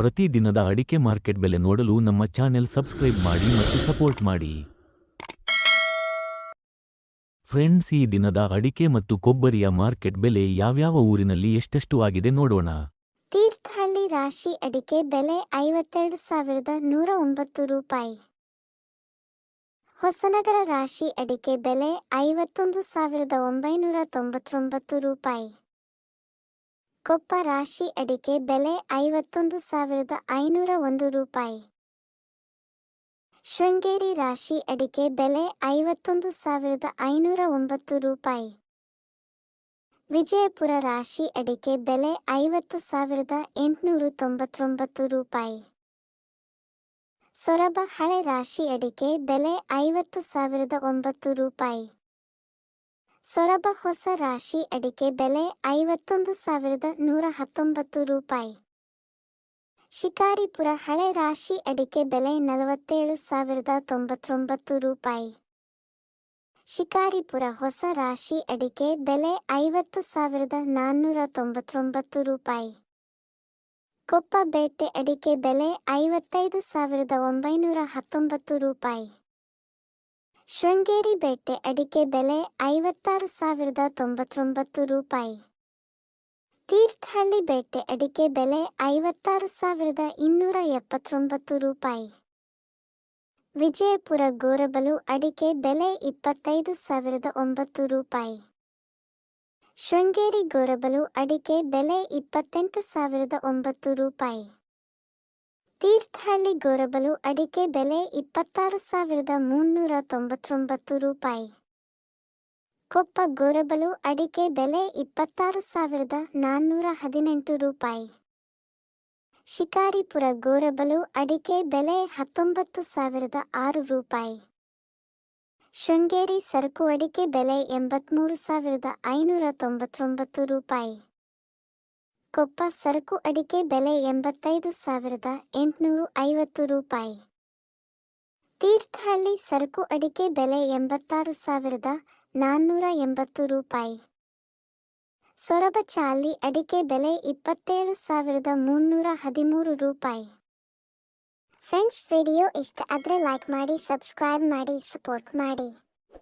ಪ್ರತಿ ದಿನದ ಅಡಿಕೆ ಮಾರ್ಕೆಟ್ ಬೆಲೆ ನೋಡಲು ನಮ್ಮ ಚಾನೆಲ್ ಸಬ್ಸ್ಕ್ರೈಬ್ ಮಾಡಿ ಮತ್ತು ಸಪೋರ್ಟ್ ಮಾಡಿ. ಫ್ರೆಂಡ್ಸ್, ಈ ದಿನದ ಅಡಿಕೆ ಮತ್ತು ಕೊಬ್ಬರಿಯ ಮಾರ್ಕೆಟ್ ಬೆಲೆ ಯಾವ್ಯಾವ ಊರಿನಲ್ಲಿ ಎಷ್ಟೆಷ್ಟು ಆಗಿದೆ ನೋಡೋಣ. ತೀರ್ಥಹಳ್ಳಿ ರಾಶಿ ಅಡಿಕೆ ಬೆಲೆ ಐವತ್ತೆರಡು ಸಾವಿರದ ನೂರ ಒಂಬತ್ತು ರೂಪಾಯಿ. ಹೊಸನಗರ ರಾಶಿ ಅಡಿಕೆ ಬೆಲೆ ಐವತ್ತೊಂದು ಸಾವಿರದ ಒಂಬೈನೂರ ತೊಂಬತ್ತೊಂಬತ್ತು ರೂಪಾಯಿ. ಕೊಪ್ಪ ರಾಶಿ ಅಡಿಕೆ ಬೆಲೆ ಐವತ್ತೊಂದು ಸಾವಿರದ ಐನೂರ ಒಂದು ರೂಪಾಯಿ. ಶೃಂಗೇರಿ ರಾಶಿ ಅಡಿಕೆ ಬೆಲೆ ಐವತ್ತೊಂದು ಸಾವಿರದ ಐನೂರ ಒಂಬತ್ತು ರೂಪಾಯಿ. ವಿಜಯಪುರ ರಾಶಿ ಅಡಿಕೆ ಬೆಲೆ ಐವತ್ತು ಸಾವಿರದ ಎಂಟುನೂರು ತೊಂಬತ್ತೊಂಬತ್ತು ರೂಪಾಯಿ. ಸೊರಬ ಹಳೆ ರಾಶಿ ಅಡಿಕೆ ಬೆಲೆ ಐವತ್ತು ಸಾವಿರದ ಒಂಬತ್ತು ರೂಪಾಯಿ. ಸೊರಬ ಹೊಸ ರಾಶಿ ಅಡಿಕೆ ಬೆಲೆ ಐವತ್ತೊಂದು ಸಾವಿರದ ನೂರ ಹತ್ತೊಂಬತ್ತು ರೂಪಾಯಿ. ಶಿಕಾರಿಪುರ ಹಳೆ ರಾಶಿ ಅಡಿಕೆ ಬೆಲೆ ನಲವತ್ತೇಳು ಸಾವಿರದ ತೊಂಬತ್ತೊಂಬತ್ತು ರೂಪಾಯಿ. ಶಿಕಾರಿಪುರ ಹೊಸ ರಾಶಿ ಅಡಿಕೆ ಬೆಲೆ ಐವತ್ತು ಸಾವಿರದ ನಾನ್ನೂರ ತೊಂಬತ್ತೊಂಬತ್ತು ರೂಪಾಯಿ. ಕೊಪ್ಪ ಬೇಟೆ ಅಡಿಕೆ ಬೆಲೆ ಐವತ್ತೈದು ಸಾವಿರದ ಒಂಬೈನೂರ ಹತ್ತೊಂಬತ್ತು ರೂಪಾಯಿ. ಶೃಂಗೇರಿ ಬೇಟೆ ಅಡಿಕೆ ಬೆಲೆ ಐವತ್ತಾರು ಸಾವಿರದ ತೊಂಬತ್ತೊಂಬತ್ತು ರೂಪಾಯಿ. ತೀರ್ಥಹಳ್ಳಿ ಬೇಟೆ ಅಡಿಕೆ ಬೆಲೆ ಐವತ್ತಾರು ಸಾವಿರದ ಇನ್ನೂರ ಎಪ್ಪತ್ತೊಂಬತ್ತು ರೂಪಾಯಿ. ವಿಜಯಪುರ ಗೋರಬಲು ಅಡಿಕೆ ಬೆಲೆ ಇಪ್ಪತ್ತೈದು ಸಾವಿರದ ಒಂಬತ್ತು ರೂಪಾಯಿ. ಶೃಂಗೇರಿ ಗೋರಬಲು ಅಡಿಕೆ ಬೆಲೆ ಇಪ್ಪತ್ತೆಂಟು ಸಾವಿರದ ಒಂಬತ್ತು ರೂಪಾಯಿ. ತೀರ್ಥಹಳ್ಳಿ ಗೋರಬಲು ಅಡಿಕೆ ಬೆಲೆ ಇಪ್ಪತ್ತಾರು ಸಾವಿರದ ಮುನ್ನೂರ ತೊಂಬತ್ತೊಂಬತ್ತು ರೂಪಾಯಿ. ಕೊಪ್ಪ ಗೋರಬಲು ಅಡಿಕೆ ಬೆಲೆ ಇಪ್ಪತ್ತಾರು ಸಾವಿರದ ನಾನ್ನೂರ ಹದಿನೆಂಟು ರೂಪಾಯಿ. ಶಿಕಾರಿಪುರ ಗೋರಬಲು ಅಡಿಕೆ ಬೆಲೆ ಹತ್ತೊಂಬತ್ತು ಸಾವಿರದ ಆರು ರೂಪಾಯಿ. ಶೃಂಗೇರಿ ಸರಕು ಅಡಿಕೆ ಬೆಲೆ ಎಂಬತ್ಮೂರು ಸಾವಿರದ ಐನೂರ ತೊಂಬತ್ತೊಂಬತ್ತು ರೂಪಾಯಿ. ಕೊಪ್ಪ ಸರಕು ಅಡಿಕೆ ಬೆಲೆ ಎಂಬತ್ತೈದು ಸಾವಿರದ ಎಂಟುನೂರು ಐವತ್ತು ರೂಪಾಯಿ. ತೀರ್ಥಹಳ್ಳಿ ಸರಕು ಅಡಿಕೆ ಬೆಲೆ ಎಂಬತ್ತಾರು ಸಾವಿರದ ನಾನ್ನೂರ ಎಂಬತ್ತು ರೂಪಾಯಿ. ಸೊರಬ ಚಾಲಿ ಅಡಿಕೆ ಬೆಲೆ ಇಪ್ಪತ್ತೇಳು ಸಾವಿರದ ಮುನ್ನೂರ ಹದಿಮೂರು ರೂಪಾಯಿ. ಫ್ರೆಂಡ್ಸ್, ವಿಡಿಯೋ ಇಷ್ಟ ಆದರೆ ಲೈಕ್ ಮಾಡಿ, ಸಬ್ಸ್ಕ್ರೈಬ್ ಮಾಡಿ, ಸಪೋರ್ಟ್ ಮಾಡಿ.